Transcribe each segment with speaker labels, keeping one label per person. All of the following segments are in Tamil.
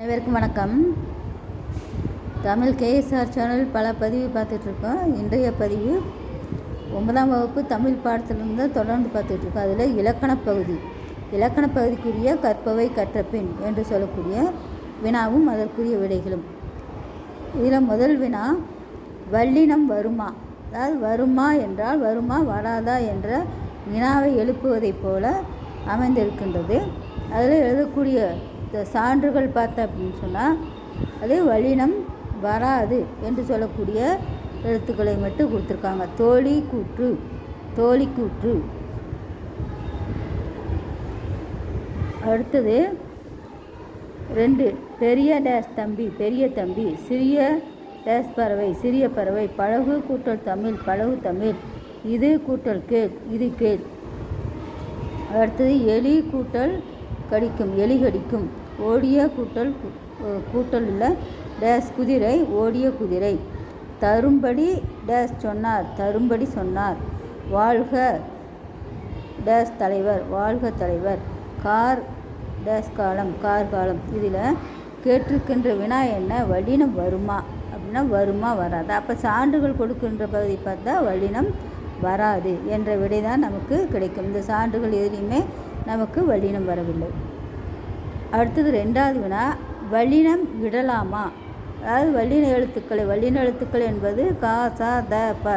Speaker 1: அனைவருக்கும் வணக்கம். தமிழ் கேஎஸ்ஆர் சேனல் பல பதிவு பார்த்துட்ருக்கோம். இன்றைய பதிவு ஒன்பதாம் வகுப்பு தமிழ் பாடத்திலிருந்து தொடர்ந்து பார்த்துட்ருக்கோம். அதில் இலக்கணப் பகுதி இலக்கணப் பகுதிக்குரிய கற்பவை கற்றபின் என்று சொல்லக்கூடிய வினாவும் அதற்குரிய விடைகளும். இதில் முதல் வினா வல்லினம் வருமா? அதாவது வருமா என்றால் வருமா வராதா என்ற வினாவை எழுப்புவதைப் போல அமைந்திருக்கின்றது. அதில் எழுதக்கூடிய சான்றுகள் பார்த்தா அப்படின்னு சொன்னால் அது வலினம் வராது என்று சொல்லக்கூடிய எழுத்துக்களை மட்டும் கொடுத்துருக்காங்க. தோழி கூற்று தோழி கூற்று. அடுத்தது ரெண்டு பெரிய டேஸ் தம்பி பெரிய தம்பி சிறிய டேஸ் பறவை சிறிய பறவை பழகு கூட்டல் தமிழ் பழகு தமிழ் இது கூட்டல் கேள் இது கேள். அடுத்தது எலி கூட்டல் கடிக்கும் எலி கடிக்கும். ஓடிய கூட்டல் கூட்டலில் கூட்டல் உள்ள டேஸ் குதிரை ஓடிய குதிரை. தரும்படி டேஸ் சொன்னார். தரும்படி சொன்னார். வாழ்க டேஸ் தலைவர். வாழ்க தலைவர். கார் டேஸ் காலம் கார் காலம். இதில் கேட்டிருக்கின்ற வினா என்ன? வடினம் வருமா? அப்படின்னா வருமா வராது? அப்போ சான்றுகள் கொடுக்கின்ற பகுதி பார்த்தா வடினம் வராது என்ற விடை தான் நமக்கு கிடைக்கும். இந்த சான்றுகள் எதுலேயுமே நமக்கு வடினம் வரவில்லை. அடுத்தது ரெண்டாவது வினா வல்லினம் விடலாமா? அதாவது வல்லின எழுத்துக்களை வல்லின எழுத்துக்கள் என்பது கா சா த ப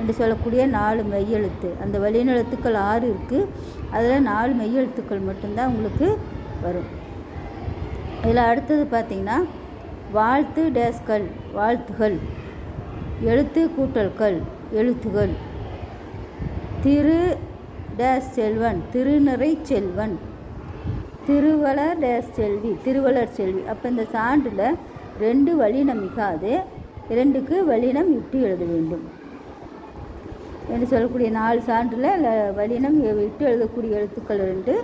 Speaker 1: என்று சொல்லக்கூடிய நாலு மெய்யெழுத்து அந்த வல்லின எழுத்துக்கள் ஆறு இருக்குது அதில் நாலு மெய்யெழுத்துக்கள் மட்டும்தான் உங்களுக்கு வரும். இதில் அடுத்தது பார்த்திங்கன்னா வாழ்த்து டேஸ்கள் வாழ்த்துகள் எழுத்து கூட்டல்கள் எழுத்துகள் திரு டேஸ் செல்வன் திருநிறை செல்வன். திருவளர் செல்வி திருவளர் செல்வி. அப்போ இந்த சான்றில் ரெண்டு வலினம் மிகாது இரண்டுக்கு வலினம் இட்டு எழுத வேண்டும். என்று சொல்லக்கூடிய நாலு சான்றில் வலினம் எ- இட்டு எழுதக்கூடிய எழுத்துக்கள் ரெண்டு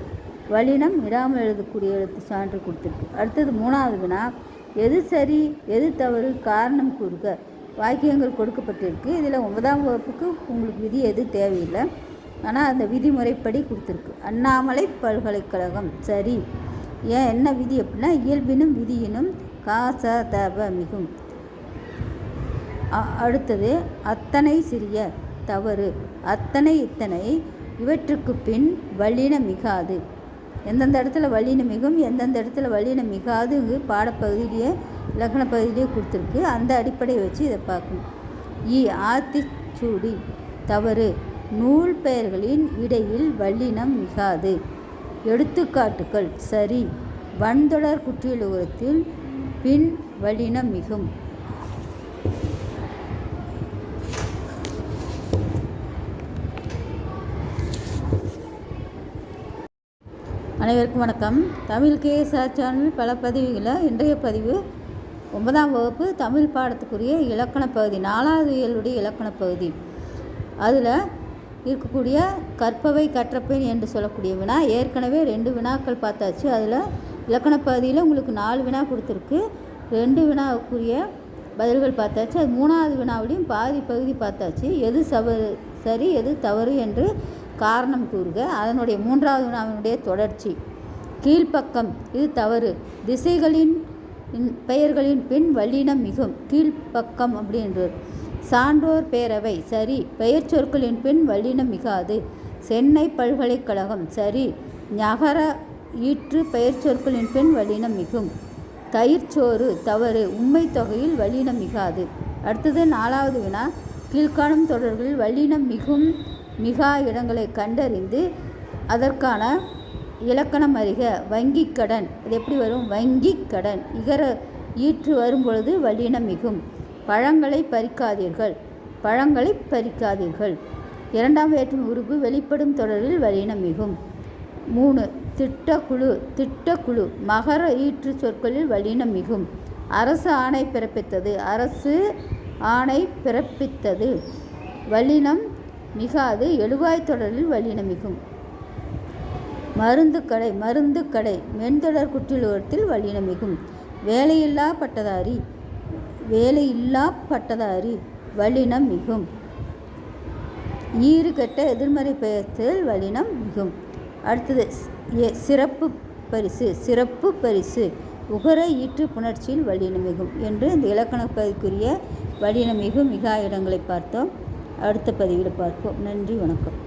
Speaker 1: வலினம் இடாமல் எழுதக்கூடிய எழுத்து சான்று கொடுத்துருக்கு. அடுத்தது மூணாவது வினா எது சரி எது தவறு காரணம் கூறுக. வாக்கியங்கள் கொடுக்கப்பட்டிருக்கு. இதில் ஒன்பதாம் வகுப்புக்கு உங்களுக்கு விதி எது தேவையில்லை. ஆனால் அந்த விதிமுறைப்படி கொடுத்துருக்கு. அண்ணாமலை பல்கலைக்கழகம். சரி. ஏன்? என்ன விதி அப்படின்னா இயல்பினும் விதியினும் காச தப மிகும் அடுத்தது அத்தனை சிறிய தவறு. அத்தனை இத்தனை இவற்றுக்கு பின் வல்லின மிகாது எந்தெந்த இடத்துல வல்லின மிகும் எந்தெந்த இடத்துல வல்லின மிகாது பாடப்பகுதியிலேயே இலக்கண பகுதியிலேயே கொடுத்துருக்கு அந்த அடிப்படையை வச்சு இதை பார்க்கணும். இ ஆத்திச்சூடி. தவறு. நூல் பெயர்களின் இடையில் வல்லினம் மிகாது. எடுத்துக்காட்டுகள் சரி. வன்தொடர் குற்றியலுகரத்தில் பின் வல்லினம் மிகும். அனைவருக்கும் வணக்கம். தமிழ் கேஎஸ்ஆர் சேனல் பல பதிவுகளில் இன்றைய பதிவு ஒன்பதாம் வகுப்பு தமிழ் பாடத்துக்குரிய இலக்கணப் பகுதி நாலாவது இயலுடைய இலக்கணப் பகுதி. அதில் இருக்கக்கூடிய கற்பவை கற்றப்பேன் என்று சொல்லக்கூடிய வினா. ஏற்கனவே ரெண்டு வினாக்கள் பார்த்தாச்சு. அதில் இலக்கணப் பகுதியில் உங்களுக்கு நாலு வினா கொடுத்துருக்கு. ரெண்டு வினாவுக்குரிய பதில்கள் பார்த்தாச்சு. அது மூணாவது வினாவிலையும் பாதி பகுதி பார்த்தாச்சு. எது சவறு சரி எது தவறு என்று காரணம் கூறுக. அதனுடைய மூன்றாவது வினாவினுடைய தொடர்ச்சி. கீழ்ப்பக்கம் இது தவறு. திசைகளின் பெயர்களின் பின் வல்லினம் மிகும். கீழ்ப்பக்கம் அப்படின்றது. சான்றோர் பேரவை. சரி பெயர் சொற்களின் பின் வல்லினம் மிகாது. சென்னை பல்கலைக்கழகம். சரி நகர ஈற்று பெயர் சொற்களின் பின் வல்லினம் மிகும். தயிர்ச்சோறு தவறு உண்மை தொகையில் வல்லினம் மிகாது. அடுத்தது நாலாவது வினா. கீழ்காணும் தொடர்களில் வல்லினம் மிகும் மிகா இடங்களை கண்டறிந்து அதற்கான இலக்கணம் அறிக. வங்கிக் கடன். இது எப்படி வரும்? வங்கிக் கடன். இகர ஈற்று வரும்பொழுது வல்லினம் மிகும். பழங்களை பறிக்காதீர்கள். பழங்களை பறிக்காதீர்கள். இரண்டாம் வேற்றின் உருவு வெளிப்படும் தொடரில் வல்லினம் மிகும். மூணு திட்டக்குழு திட்டக்குழு மகர ஈற்று சொற்களில் வலினம் மிகும். அரசு ஆணை பிறப்பித்தது. அரசு ஆணை பிறப்பித்தது. வல்லினம் மிகாது. எழுவாய் தொடரில் வல்லினம் மிகும். மருந்து கடை மருந்து கடை மென்தொடர் குற்றிலோரத்தில் வல்லினம் மிகும். வேலையில்லா பட்டதாரி வேலையில்லா பட்டதாரி வல்லினம் மிகும். ஈறு கெட்ட எதிர்மறை பெயர்த்தல் வல்லினம் மிகும். அடுத்தது ஏ சிறப்பு பரிசு சிறப்பு பரிசு உகர ஈற்று புணர்ச்சியில் வல்லினமிகும் என்று இந்த இலக்கண பதிக்குரிய வல்லினமிகு மிகா இடங்களை பார்த்தோம். அடுத்த பதிவில் பார்ப்போம். நன்றி வணக்கம்.